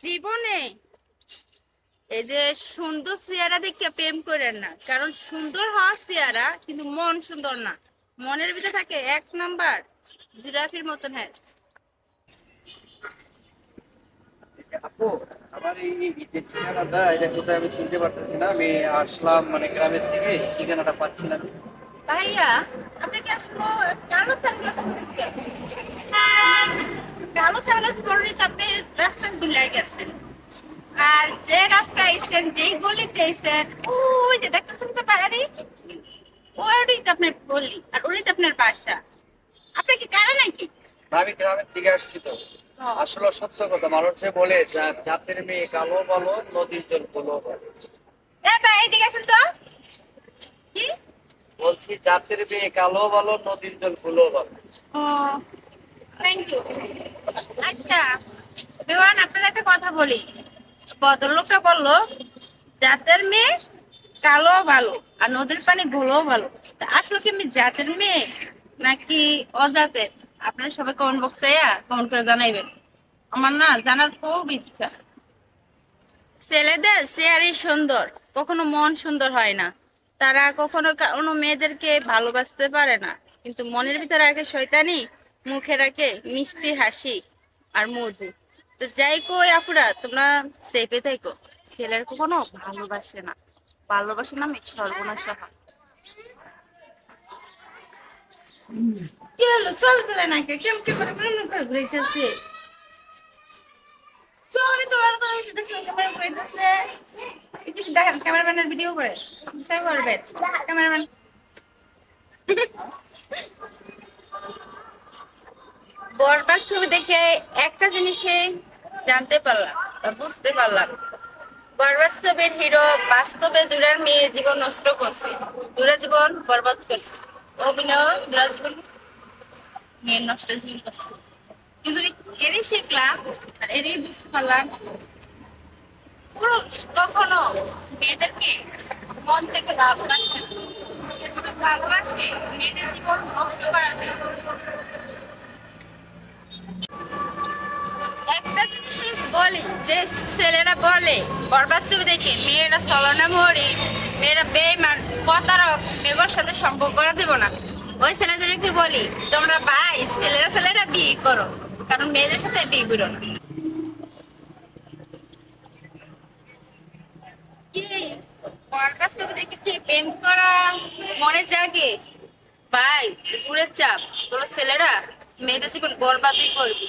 জীবনে এই যে সুন্দর চেহারা দেখে প্রেম করেন না। কারণ সুন্দর হওয়া চেহারা কিন্তু মন সুন্দর না। মনের ভিতরে থাকে এক নাম্বার জিরাফির মতন হ্যাঁ। আপু আমার এই এই যে ঠিকানাটা এটা কোথায় আমি চিনতে পারতেছি না আমি আসলাম মানে গ্রামের থেকে ঠিকানাটা পাচ্ছি না। ভাইয়া আপনি কি আসলে কালো সানগ্লাস কালো সানগ্লাস পরে তো আপনি গুলাই গেছেন। আর যে আইছেন যেই গলিতে আইছেন ওই যে দেখতেছেন তো বাড়ি ওটাই তো আপনার গলি আর তো আপনার বাসা। আপনি কি কারা নাকি? আমি গ্রামের থেকে আসছি তো। আসলে সত্য কথা মানুষ যে বলে জাতের মেয়ে কালো বলো নদীর জল বলো ভাই এদিকে আসুন তো। কি? বলছি জাতের মেয়ে কালো বলো নদীর জল বলো বলো থ্যাংক ইউ আচ্ছা। বিমান আপনার একটা কথা বলি। ভদ্রলোকটা বলল, জাতের মেয়ে কালো ভালো আর নদীর পানি ঘোলো ভালো। আসলে কি আমি জাতের মেয়ে নাকি অজাতের? আপনারা সবাই কমেন্ট বক্সে কমেন্ট করে জানাইবেন। আমার না জানার খুব ইচ্ছা। ছেলেদের চেয়ারই সুন্দর, কখনো মন সুন্দর হয় না। তারা কখনো কোনো মেয়েদেরকে ভালোবাসতে পারে না। কিন্তু মনের ভিতরে আগে শয়তানি, মুখে রাখে মিষ্টি হাসি আর মধু। তো যাই আপুরা, তোমরা সেফে থাকো ছেলের কখনো ভালোবাসে না। ভালোবাসে না আমি সর্বনাশা হয়। কি হলো? চল চলে নাকি কেম কে করে প্রেম করে ঘুরাইতেছে? চলে ঘুরাইতেছে? একটু ক্যামেরাম্যানের ভিডিও করে। সেভ করবেন ক্যামেরাম্যান বরবাদ ছবি দেখে একটা জিনিসে জানতে পারলাম বুঝতে পারলাম। বরবাদ ছবির হিরো বাস্তবে দুরার মেয়ে জীবন নষ্ট করছে। দুরা জীবন বরবাদ করছে। অভিনয় দুরা জীবন মেয়ের নষ্ট জীবন করছে। কিন্তু এরই শিখলাম আর এরই বুঝতে পারলাম পুরুষ কখনো মেয়েদেরকে মন থেকে ভালোবাসে। ভালোবাসে মেয়েদের জীবন নষ্ট করার জন্য। ছেলেরা বলে ছবি দেখে মেয়েরা সাথে সম্পর্ক করা যাবে না। ওই ছেলেদেরকে বলি, তোমরা ছেলেরা ছেলেরা বিয়ে করো, কারণ মেয়েদের সাথে বিয়ে করো না। ছবি দেখে কি প্রেম করা? মনে জাগে, ভাই, দূরের চাপ, তোরা ছেলেরা মেয়েদের জীবন বরবাদই করবি।